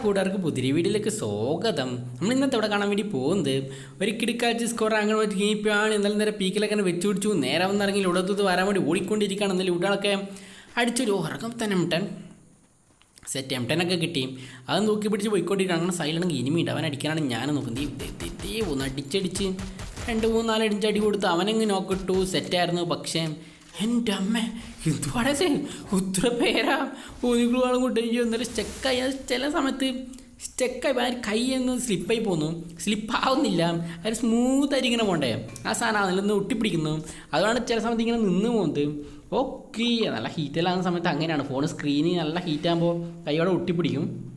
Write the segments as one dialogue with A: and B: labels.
A: കൂട്ടുകാർക്ക് പുതിരി വീഡിയോയിലേക്ക് സ്വാഗതം. നമ്മൾ ഇന്നത്തെ ഇവിടെ കാണാൻ വേണ്ടി പോകുന്നത് ഒരു കിടക്കാച്ച് സ്കോർ അങ്ങനെ വെച്ച് കീപ്പാണ്. ഇന്നലെ നേരെ പീക്കിലൊക്കെ വെച്ച് പിടിച്ചു. നേരെ വന്നിറങ്ങി ഉടത്തത് വരാൻ വേണ്ടി ഓടിക്കൊണ്ടിരിക്കുകയാണ്. എന്നാലും ഇവിടെയൊക്കെ അടിച്ചൊരു ഉറക്കം തന്നെ മിട്ടൻ. സെറ്റ് എം ടെനൊക്കെ കിട്ടി. അത് നോക്കി പിടിച്ച് പോയിക്കൊണ്ടിരിക്കുകയാണ്. അങ്ങനെ സൈലാണെങ്കിൽ ഇനിമിയുണ്ട് അവൻ അടിക്കാനാണ് ഞാൻ നോക്കുന്നത്. ഒന്ന് അടിച്ചടിച്ച് രണ്ട് മൂന്ന് നാല് അടിച്ച് അടി കൊടുത്ത് അവനങ്ങ് നോക്കിട്ടു സെറ്റായിരുന്നു പക്ഷേ എന്റെ അമ്മ എന്തുവാടേ ഉത്ര പേരാ. ഊതിക്കുളുവാളും കൂട്ടി എന്നാലും സ്റ്റെക്കായി ചില സമയത്ത് സ്റ്റെക്കായി ആ കൈ ഒന്ന് സ്ലിപ്പായി പോന്നു. സ്ലിപ്പാവുന്നില്ല അത് സ്മൂത്തായിട്ട് ഇങ്ങനെ പോണ്ടേ. ആ സാധനം അതിലൊന്ന് ഒട്ടിപ്പിടിക്കുന്നു. അതുകൊണ്ട് ചില സമയത്ത് ഇങ്ങനെ നിന്ന് പോകുന്നത്. ഓക്കെ നല്ല ഹീറ്റിലാകുന്ന സമയത്ത് അങ്ങനെയാണ്. ഫോൺ സ്ക്രീന് നല്ല ഹീറ്റാകുമ്പോൾ കൈയോടെ ഒട്ടിപ്പിടിക്കും.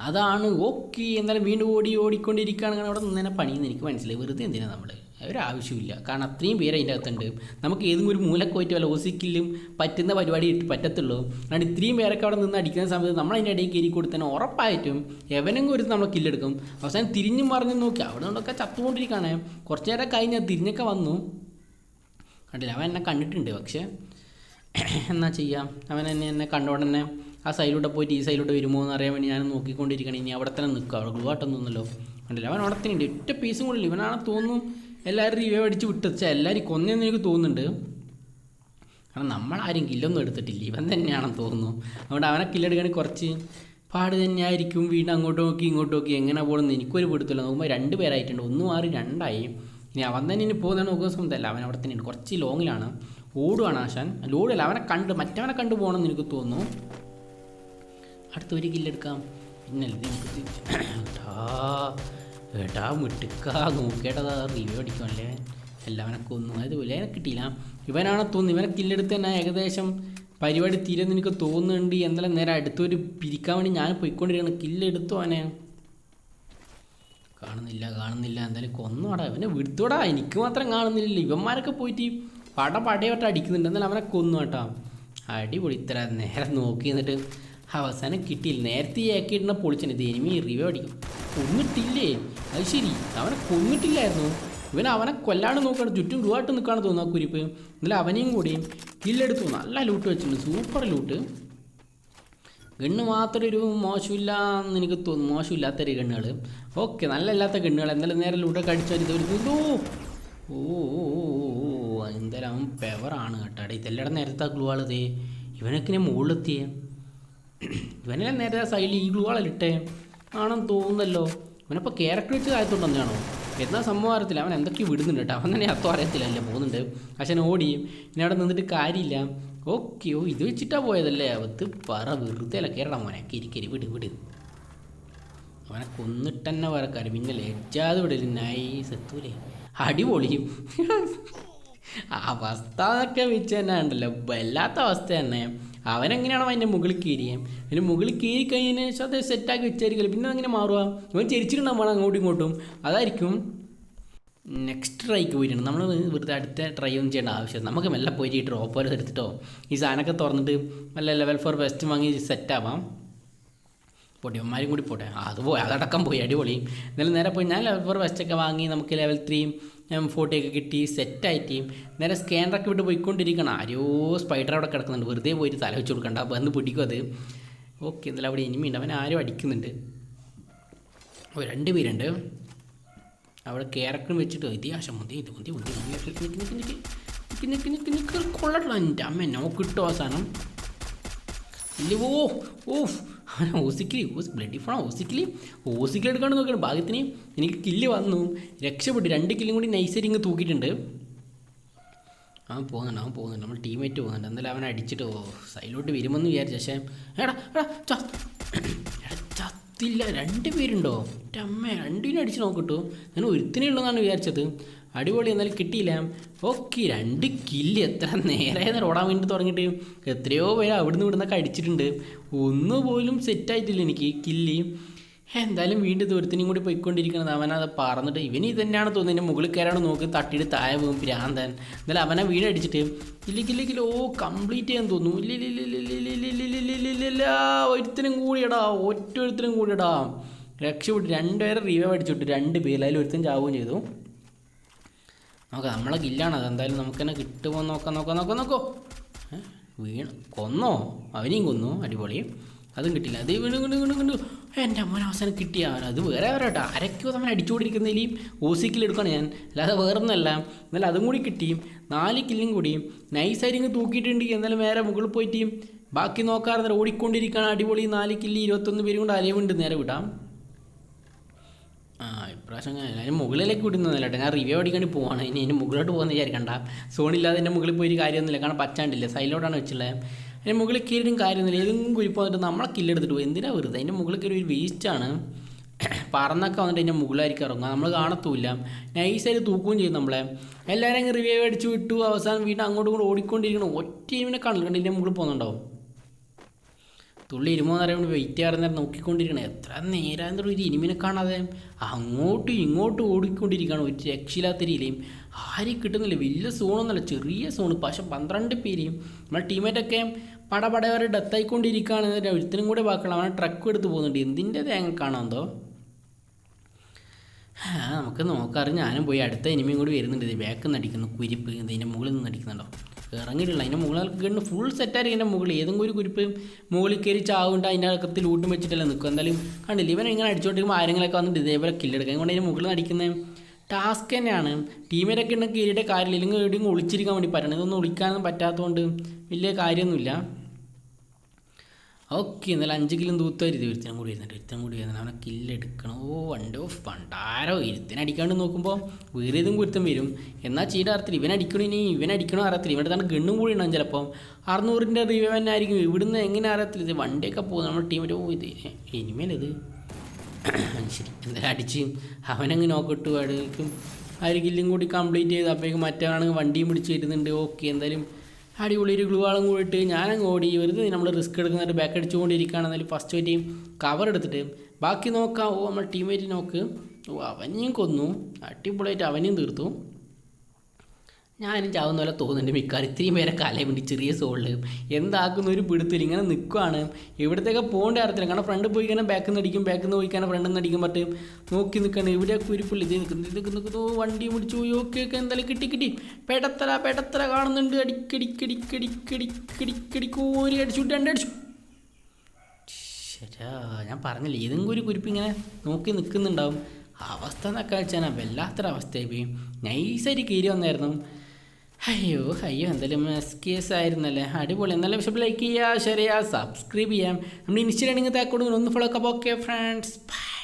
A: അതാണ്. ഓക്കെ എന്നാലും വീണ്ടും ഓടി ഓടിക്കൊണ്ടിരിക്കുകയാണെങ്കിൽ അവിടെ നിന്ന് പണിയെന്ന് എനിക്ക് മനസ്സിലായി. വെറുതെ എന്തിനാണ് നമ്മൾ ഒരാവശ്യമില്ല കാരണം അത്രയും പേര് അതിന്റെ അകത്തുണ്ട്. നമുക്ക് ഏതെങ്കിലും ഒരു മൂലക്ക് പോയിട്ട് വല്ല ഓസിക്കില്ലും പറ്റുന്ന പരിപാടി പറ്റത്തുള്ളൂ. അതുകൊണ്ട് ഇത്രയും പേരൊക്കെ അവിടെ നിന്ന് അടിക്കുന്ന സമയത്ത് നമ്മൾ അതിന്റെ ഇടയിൽ കയറി കൊടുത്താൽ ഉറപ്പായിട്ടും എവനെങ്കിലും ഒരു നമ്മൾ കില്ലെടുക്കും അവസാനം തിരിഞ്ഞും മറിഞ്ഞു നോക്കി. അവിടെ നിന്നൊക്കെ ചത്തുകൊണ്ടിരിക്കുകയാണ്. കുറച്ച് നേരം കഴിഞ്ഞ് തിരിഞ്ഞൊക്കെ വന്നു. കണ്ടില്ല? അവൻ എന്നെ കണ്ടിട്ടുണ്ട്. പക്ഷേ എന്നാ ചെയ്യാം? അവൻ എന്നെ എന്നെ കണ്ടോണ്ട് തന്നെ ആ സൈഡിലൂടെ പോയിട്ട് ഈ സൈഡിലൂടെ വരുമോ എന്ന് അറിയാൻ വേണ്ടി ഞാൻ നോക്കിക്കൊണ്ടിരിക്കണം ഇനി അവിടെ തന്നെ നിൽക്കുക അവിടെ ഗ്ലൂ ആട്ടൊന്നുമല്ലോ കണ്ടില്ല? അവൻ അവിടെ തന്നെ ഉണ്ട്. ഒറ്റ പീസും കൂടില്ല ഇവനാണ് തോന്നുന്നു എല്ലാവരും റിവ്യൂ അടിച്ച് വിട്ടച്ച എല്ലാവരും കൊന്നെന്ന് എനിക്ക് തോന്നുന്നുണ്ട്. കാരണം നമ്മളാരും കില്ലൊന്നും എടുത്തിട്ടില്ല. ഇവൻ തന്നെയാണെന്ന് തോന്നുന്നു. അതുകൊണ്ട് അവനെ കില്ലെടുക്കുകയാണെങ്കിൽ കുറച്ച് പാട് തന്നെയായിരിക്കും. വീണ്ടും അങ്ങോട്ട് നോക്കി ഇങ്ങോട്ട് നോക്കി എങ്ങനെ പോകണമെന്ന് എനിക്കൊരു പിടുത്തില്ല നോക്കുമ്പോൾ രണ്ട് പേരായിട്ടുണ്ട്. ഒന്ന് മാറി രണ്ടായി. ഇനി അവൻ തന്നെ ഇനി പോകുന്ന നോക്കുന്ന സ്വന്തമല്ല അവൻ അവിടെ തന്നെയുണ്ട്. കുറച്ച് ലോങ്ങിലാണ് ഓടുവാണ് ആശാൻ. ലോഡല്ല അവനെ കണ്ട് മറ്റവനെ കണ്ടു പോകണമെന്ന് എനിക്ക് തോന്നുന്നു. അടുത്ത ഒരു കില്ലെടുക്കാം പിന്നല്ലേ എടാ മിട്ടുക്ക നോക്കേണ്ടതാ റിവ്യൂ അടിക്കുമല്ലേ എല്ലാവനെ കൊന്നു അതുപോലെ അവനെ കിട്ടിയില്ല. ഇവനാണ് തോന്നുന്നു? ഇവനെ കില്ലെടുത്ത് തന്നെ ഏകദേശം പരിപാടി തീരെന്ന് എനിക്ക് തോന്നുന്നുണ്ട്. എന്നാലും നേരെ അടുത്തൊരു പിരിക്കാൻ വേണ്ടി ഞാൻ പോയിക്കൊണ്ടിരിക്കുകയാണ്. കില്ലെടുത്തു അവനെ? കാണുന്നില്ല കാണുന്നില്ല. എന്തായാലും കൊന്നോടാ. ഇവനെ വിടുത്തോടാ. എനിക്ക് മാത്രം കാണുന്നില്ല ഇവന്മാരൊക്കെ പോയിട്ട് പട പടയോട്ട് അടിക്കുന്നുണ്ട്. എന്നാലും അവനെ കൊന്നു കേട്ടോ. അടിപൊളി. ഇത്ര നേരെ നോക്കി എന്നിട്ട് അവസാനം കിട്ടിയില്ല. നേരത്തെ ആക്കിയിടുന്ന പൊളിച്ചന്. ഇത് എനിമി റിവ്യൂ അടിക്കും. കൊന്നിട്ടില്ലേ? അത് ശരി. അവനെ കൊന്നിട്ടില്ലായിരുന്നു. ഇവൻ അവനെ കൊല്ലാണ്ട് നോക്കുകയാണ് ചുറ്റും രൂപമായിട്ട് നിൽക്കുകയാണ് തോന്നുന്നു ആ കുരിപ്പ്. എന്നാലും അവനെയും കൂടി കില്ലെടുത്തു നല്ല ലൂട്ട് വെച്ചിട്ടുണ്ട്. സൂപ്പർ ലൂട്ട് ഗണ്ണ് മാത്രം ഒരു മോശമില്ല എന്ന് എനിക്ക് തോന്നുന്നു മോശമില്ലാത്തൊരു ഗണ്ണുകൾ ഓക്കെ നല്ല അല്ലാത്ത ഗണ്ണുകൾ എന്തായാലും നേരെ ലൂട്ടൊക്കെ അടിച്ചാൽ ഇത് ഒരു ഓ എന്തായാലും അവൻ പെവറാണ് കേട്ടോ. ഇതെല്ലാം നേരത്തെ ഗ്ലൂ ഇവനൊക്കെ ഞാൻ മുകളിലെത്തിയേ. ഇവനെല്ലാം നേരത്തെ സൈഡിൽ ഈ ഗ്ലൂ ആണെന്ന് തോന്നുന്നല്ലോ. അവനപ്പോൾ ക്യാരക്ടർ വെച്ച് താഴ്ത്തോണ്ടെന്നാണോ തന്നെയാണോ സംഭവം അറിയത്തില്ല. അവൻ എന്തൊക്കെ വിടുന്നുണ്ട് കേട്ടോ. അവൻ തന്നെ അത്തോ അറിയത്തില്ല അല്ലേ പോകുന്നുണ്ട്. പക്ഷെ ഓടി ഇനി അവിടെ നിന്നിട്ട് കാര്യമില്ല. ഓക്കെ ഓ ഇത് വെച്ചിട്ടാ പോയതല്ലേ? അവത്ത് പറ വെറുതെ അല്ല. കയറണം മോനെ. കിരിക്കരി കരി വിട് വിട്. അവനെ കൊന്നിട്ട് തന്നെ കാര്യം പിന്നെ ലജ്ജാതെ വിടൽ. നൈസ് എത്തൂലേ അടിപൊളിയും അവസ്ഥ എന്നൊക്കെ വെച്ച് തന്നെ ഉണ്ടല്ലോ. വല്ലാത്ത അവസ്ഥ തന്നെ. അവനെങ്ങനെയാണോ അതിന്റെ മുകളിൽ കയറിയേ അതിന്റെ മുകളിൽ കീറി കഴിഞ്ഞതിന് ശേഷം അത് സെറ്റാക്കി വെച്ചായിരിക്കില്ല പിന്നെ അങ്ങനെ മാറുക ഇവൻ ചിരിച്ചിട്ടുണ്ടാവണം അങ്ങോട്ടും ഇങ്ങോട്ടും. അതായിരിക്കും നെക്സ്റ്റ് ട്രൈക്ക് പോയിട്ടുണ്ട് നമ്മൾ വെറുതെ അടുത്ത ട്രൈ ഒന്നും ചെയ്യേണ്ട ആവശ്യം നമുക്ക് മെല്ലെ പോയിട്ട് ഡ്രോപ്പ് പോലെ എടുത്തിട്ടോ. ഈ സാധനമൊക്കെ തുറന്നിട്ട് നല്ല ലെവൽ ഫോർ ബെസ്റ്റ് വാങ്ങി സെറ്റാവാം പൊടിയന്മാരും കൂടി പോട്ടെ. അത് പോയി അതടക്കം പോയി അടിപൊളി. എന്നാലും നേരെ പോയി ഞാൻ ലെവൽ ഫോർ വെസ്റ്റൊക്കെ വാങ്ങി നമുക്ക് ലെവൽ ത്രീയും ഒക്കെ കിട്ടി സെറ്റായിട്ട് നേരെ സ്കാനറൊക്കെ വിട്ട് പോയിക്കൊണ്ടിരിക്കണം ആരോ സ്പൈഡർ അവിടെ കിടക്കുന്നുണ്ട്. വെറുതെ പോയിട്ട് തല വെച്ച് കൊടുക്കണ്ട വന്ന് പിടിക്കും അത്. ഓക്കെ എന്നാലും അവിടെ ഇനിമി ഉണ്ട് അവൻ ആരും അടിക്കുന്നുണ്ട്. ഓ രണ്ട് പേരുണ്ട്. അവിടെ കേരക്കും വെച്ചിട്ട് ഇതിഹാസം മതി ഇത് മതി മതി നിൽക്കി കൊള്ളട്ടോ എന്റെ അമ്മ നോക്കിട്ടോ ആ സാധനം ഇല്ല ഓ ഓ അവനെ ഓസിക്കലി ഓസ് ബ്ലഡി ഫോണോ ഓസിക്കലി ഓസിക്കൽ എടുക്കാണ്ട് നോക്കണം ഭാഗ്യത്തിന് എനിക്ക് കില്ല് വന്നു. രക്ഷപ്പെട്ടു രണ്ട് കില്ലും കൂടി നൈസായിട്ട് ഇങ്ങ് തൂക്കിയിട്ടുണ്ട്. അവൻ പോകുന്നുണ്ട് അവൻ പോകുന്നുണ്ട്. നമ്മൾ ടീമേറ്റ് പോകുന്നുണ്ട്. എന്തായാലും അവനെ അടിച്ചിട്ട് ഓ സൈഡിലോട്ട് വരുമെന്ന് വിചാരിച്ചു. പക്ഷേ എടാ എടാ ചത്തില്ല രണ്ട് പേരുണ്ടോ എന്റെ അമ്മ രണ്ടിനും അടിച്ച് നോക്കിട്ടു ഞാൻ ഒരുത്തിനേ ഉള്ളതാണ് വിചാരിച്ചത് അടിപൊളി എന്നാലും കിട്ടിയില്ല ഓക്കെ രണ്ട് കില്ല് എത്ര നേരെ ഓടാൻ വേണ്ടി തുടങ്ങിയിട്ട് എത്രയോ പേര് അവിടുന്ന് ഇവിടുന്നൊക്കെ അടിച്ചിട്ടുണ്ട് ഒന്നുപോലും സെറ്റായിട്ടില്ല എനിക്ക് കില്ല് എന്തായാലും വീണ്ടും ദൂരത്തിനും കൂടി പോയിക്കൊണ്ടിരിക്കുന്നത് അവനത് പറന്നിട്ട് ഇവന് തന്നെയാണ് തോന്നുന്നത് മുകളിൽ കയറാണ് നോക്കി തട്ടിയിട്ട് താഴെ പോകും ഭ്രാന്തൻ എന്നാലും അവനെ വീടടിച്ചിട്ട് ഇല്ലെങ്കിൽ ഓ കംപ്ലീറ്റ് ചെയ്യാൻ തോന്നുന്നു ഇല്ല എല്ലാ ഒരുത്തിനും കൂടിയടാ ഒറ്റൊരുത്തിനും കൂടിയടാ. രക്ഷപ്പെട്ടു രണ്ടുപേരെ റീവൈവ് അടിച്ചിട്ടു രണ്ട് പേര്. അതിൽ ഒരുത്തൻ ചാവുകയും ചെയ്തു. നോക്കാം നമ്മളെ കില്ലാണ് അത്. എന്തായാലും നമുക്ക് തന്നെ കിട്ടുമോ നോക്കാം നോക്കാം നോക്കാം നോക്കോ. വീണ്. കൊന്നോ? അവനെയും കൊന്നു. അടിപൊളി. അതും കിട്ടില്ല. അത് വീണ് വീണ് വീണ് വീണ്. എന്റെ അമ്മ അവസാനം കിട്ടിയ അത് വേറെ വേറെ കേട്ടോ? അരക്കോ തമ്മിൽ അടിച്ചുകൊണ്ടിരിക്കുന്നതിൽ ഓസിക്കിലെടുക്കണം ഞാൻ. അല്ലാതെ വേറെ ഒന്നല്ല എന്നാലും അതും കൂടി കിട്ടിയും നാല് കില്ലും കൂടിയും നൈസായിരിക്കും തൂക്കിയിട്ടുണ്ടെങ്കിൽ എന്നാലും വേറെ മുകളിൽ പോയിട്ട് ബാക്കി നോക്കാറുണ്ട്. ഓടിക്കൊണ്ടിരിക്കുകയാണ്. അടിപൊളി നാല് കില്ലി ഇരുപത്തൊന്ന് പേരും കൊണ്ട് അലവുണ്ട് നേരെ വിടാം. ആ ഇപ്രാവശ്യം ഞാൻ മുകളിലേക്ക് വിടുന്നതല്ല കേട്ടോ. ഞാൻ റിവ്യൂ അടിക്കാണ്ട് പോവാണ്. ഇനി എന്റെ മുകളിലോട്ട് പോകുന്ന വിചാരിക്കണ്ട. സോണില്ലാതെ എന്റെ മുകളിൽ പോയി കാര്യമൊന്നുമില്ല. കാരണം പച്ചാണ്ടില്ല സൈഡിലോട്ടാണ് വെച്ചുള്ളത് അതിന് മുകളിൽ കയറിയും കാര്യമൊന്നുമില്ല. ഏതെങ്കിലും കുരിപ്പ് വന്നിട്ട് നമ്മളെ കില്ലെടുത്തിട്ട് പോകും എന്തിനാ വെറുതെ? അതിന്റെ മുകളിൽ കയറി ഒരു വേസ്റ്റാണ് പറന്നൊക്കെ വന്നിട്ട് എന്റെ മുകളിലായിരിക്കും ഇറങ്ങുക. നമ്മൾ കാണത്തൂല്ല. നൈസായിട്ട് തൂക്കുകയും ചെയ്യും നമ്മളെ. എല്ലാവരും അങ്ങ് റിവ്യൂ അടിച്ചു വിട്ടു. അവസാനം വീണ്ടും അങ്ങോട്ടും ഇങ്ങോട്ടും ഓടിക്കൊണ്ടിരിക്കണം ഒറ്റ ഇവനെ കാണില്ല എന്റെ മുകളിൽ പോകുന്നുണ്ടാവും. തുള്ളി ഇരുമോന്ന് അറിയുമ്പോൾ വെയിറ്റ് ചെയ്യാറ് നേരം നോക്കിക്കൊണ്ടിരിക്കണം. എത്ര നേരം ഒരു ഇനിമിനെ കാണാതെ? അങ്ങോട്ടും ഇങ്ങോട്ടും ഓടിക്കൊണ്ടിരിക്കുകയാണ് ഒരു രക്ഷയില്ലാത്ത രീതിയിലും. ആരും കിട്ടുന്നില്ല. വലിയ സോണൊന്നുമല്ല ചെറിയ സോണ്. പക്ഷെ പന്ത്രണ്ട് പേരെയും നമ്മളെ ടീമേറ്റൊക്കെ പടപടവരെ ഡെത്തായിക്കൊണ്ടിരിക്കുകയാണ് ഒരുത്തിനും കൂടെ ബാക്കണം അവനെ ട്രക്ക് എടുത്ത് പോകുന്നുണ്ട്. എന്തിന്റെ തേങ്ങ കാണാന്തോ നമുക്ക് നോക്കാറ് ഞാനും പോയി അടുത്ത ഇനിമയും കൂടി വരുന്നുണ്ട്. ഇത് ബാക്കിൽ നിന്ന് അടിക്കുന്നു. കുരിപ്പ് ഇതിന്റെ മുകളിൽ നിന്ന് അടിക്കുന്നുണ്ടോ? ഇറങ്ങിയിട്ടില്ല. അതിന്റെ മുകളിൽ ഗണ്ണ് ഫുൾ സെറ്റായിരിക്കും എന്റെ മുകളിൽ. ഏതെങ്കിലും ഒരു കുരിപ്പ് മുകളിൽ കയറി ചാവുണ്ട് അതിന്റെ അകത്ത് ലൂട്ടും വെച്ചിട്ടല്ല നിൽക്കും എന്തായാലും കണ്ടില്ല ഇവൻ ഇങ്ങനെ അടിച്ചോട്ടിരിക്കുമ്പോൾ ആരെങ്കിലൊക്കെ വന്നിട്ട് ഇതേപോലെ കില്ലെടുക്കുക അതുകൊണ്ട് അതിന്റെ മുകളിൽ നടിക്കുന്ന ടാസ്ക് തന്നെയാണ്. ടീമിലൊക്കെ ഉണ്ടെങ്കിൽ കയറിയിട്ട് കാര്യമില്ല. ഇല്ലെങ്കിൽ എവിടെയും ഒളിച്ചിരിക്കാൻ വേണ്ടി പറ്റണം. ഇതൊന്നും ഒളിക്കാനൊന്നും പറ്റാത്തതുകൊണ്ട് വലിയ കാര്യമൊന്നുമില്ല. ഓക്കെ എന്നാലും അഞ്ച് കിലും തൂത്തായിരുന്നു ഒരുത്തനും കൂടി വരുന്നുണ്ട് ഒരുത്തനും കൂടി വരുന്നുണ്ട് അവനെ കില്ലെടുക്കണം ഓ വണ്ടോ പണ്ടാരോ ഇരുത്തിനെ അടിക്കാണ്ട് നോക്കുമ്പോൾ വേറെ ഏതും കുരുത്തം വരും. എന്നാൽ ചീട അറിയത്തില്ല ഇവൻ അടിക്കണോ ഇനി? ഇവൻ അടിക്കണോ അറിയത്തില്ല ഇവന്റെ തന്നെ ഗണ്ണും കൂടി ഉണ്ടാവും ചിലപ്പോൾ അറുന്നൂറിന്റെ റിവ്യൂ തന്നെ ആയിരിക്കും. ഇവിടുന്ന് എങ്ങനെ അറിയത്തില്ല ഇത് വണ്ടിയൊക്കെ പോകും നമ്മുടെ ടീമിന്റെ ഓ ഇത് ഇനിമേലത് ശരി. എന്തായാലും അടിച്ച് അവനങ്ങ് നോക്കിട്ട് അടുക്കും ആ ഒരു കില്ലും കൂടി കംപ്ലീറ്റ് ചെയ്ത് അപ്പോഴേക്കും മറ്റവനാണെങ്കിൽ വണ്ടിയും പിടിച്ച് വരുന്നുണ്ട്. ഓക്കെ എന്തായാലും അടിപൊളി ഒരു ഗ്ലൂ ആളും കൂടിയിട്ട് ഞാനങ്ങ് ഓടി വെറുതെ നമ്മൾ റിസ്ക് എടുക്കുന്നിട്ട് ബാക്ക് അടിച്ചുകൊണ്ടിരിക്കുകയാണെന്നാൽ ഫസ്റ്റ് ഒരു കവർ എടുത്തിട്ട് ബാക്കി നോക്കാം. ഓ നമ്മൾ ടീമേറ്റ് നോക്ക്. ഓ അവനെയും കൊന്നു. അടിപൊളിയായിട്ട് അവനെയും തീർത്തു. ഞാനും ചാവുന്ന പോലെ തോന്നുന്നുണ്ട് മിക്കാർ ഇത്രയും പേരെ കലയും വേണ്ടി ചെറിയ സോളിൽ എന്താക്കുന്ന ഒരു പിടുത്തില്ല ഇങ്ങനെ നിൽക്കുവാണ് എവിടത്തേക്ക് പോകേണ്ട അറിയത്തില്ല. കാരണം ഫ്രണ്ട് പോയി കഴിഞ്ഞാൽ ബാക്കിൽ നിന്ന് അടിക്കും ബാക്കിൽ നിന്ന് പോയി കഴിഞ്ഞാൽ ഫ്രണ്ടിൽ നിന്ന് അടിക്കും പറ്റും നോക്കി നിൽക്കണം ഒരു പുള്ളി ഇത് നിൽക്കുന്നു ഇത് നിൽക്കുന്നു വണ്ടി പിടിച്ചു ഓക്കെ ഒക്കെ എന്തായാലും കിട്ടി കിട്ടി. പെടത്തര പെടത്തര കാണുന്നുണ്ട്. അടിക്കടിക്കടിക്കടിക്കടിക്കടിക്കടിക്ക് ഓരി അടിച്ചു രണ്ട് അടിച്ചു. ശരാ ഞാൻ പറഞ്ഞില്ല ഏതെങ്കിലും ഒരു കുരിപ്പ് ഇങ്ങനെ നോക്കി നിൽക്കുന്നുണ്ടാവും അവസ്ഥ എന്നൊക്കെ വെച്ചാൽ വല്ലാത്തൊരവസ്ഥയായി പോയി. നൈസായിട്ട് കീരി വന്നായിരുന്നു. അയ്യോ അയ്യോ എന്തായാലും എസ് കെ എസ് ആയിരുന്നല്ലേ അടിപൊളി. എന്നാലും പക്ഷേ ലൈക്ക് ചെയ്യുക ഷെയർ ചെയ്യുക സബ്സ്ക്രൈബ് ചെയ്യാം. നമ്മൾ ഇൻസ്റ്റാഗ്രാമിൽ താക്കോട്. ഒന്ന് ഫോളോ ഒക്കെ ഓക്കെ ഫ്രണ്ട്സ് ബൈ